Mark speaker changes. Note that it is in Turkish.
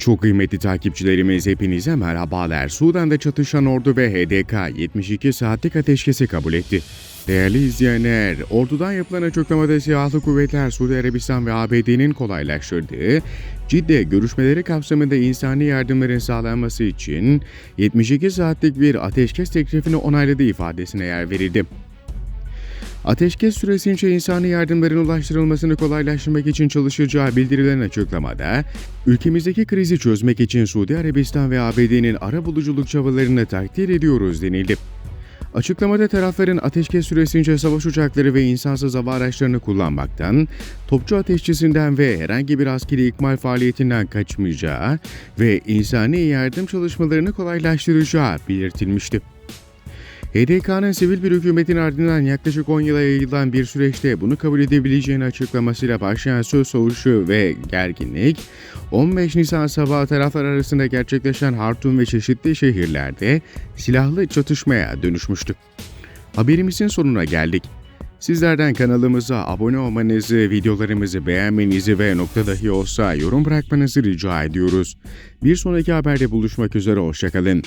Speaker 1: Çok kıymetli takipçilerimiz hepinize merhabalar. Sudan'da çatışan ordu ve HDK 72 saatlik ateşkesi kabul etti. Değerli izleyenler, ordudan yapılan açıklamada silahlı kuvvetler Suudi Arabistan ve ABD'nin kolaylaştırdığı Cidde görüşmeleri kapsamında insani yardımların sağlanması için 72 saatlik bir ateşkes teklifini onayladığı ifadesine yer verildi. Ateşkes süresince insani yardımların ulaştırılmasını kolaylaştırmak için çalışacağı bildirilen açıklamada, ülkemizdeki krizi çözmek için Suudi Arabistan ve ABD'nin ara buluculuk çabalarını takdir ediyoruz denildi. Açıklamada tarafların ateşkes süresince savaş uçakları ve insansız hava araçlarını kullanmaktan, topçu ateşçisinden ve herhangi bir askeri ikmal faaliyetinden kaçmayacağı ve insani yardım çalışmalarını kolaylaştıracağı belirtilmişti. HDK'nın sivil bir hükümetin ardından yaklaşık 10 yıla yayılan bir süreçte bunu kabul edebileceğini açıklamasıyla başlayan söz savaşı ve gerginlik, 15 Nisan sabahı taraflar arasında gerçekleşen Hartum ve çeşitli şehirlerde silahlı çatışmaya dönüşmüştü. Haberimizin sonuna geldik. Sizlerden kanalımıza abone olmanızı, videolarımızı beğenmenizi ve nokta dahi olsa yorum bırakmanızı rica ediyoruz. Bir sonraki haberde buluşmak üzere, hoşçakalın.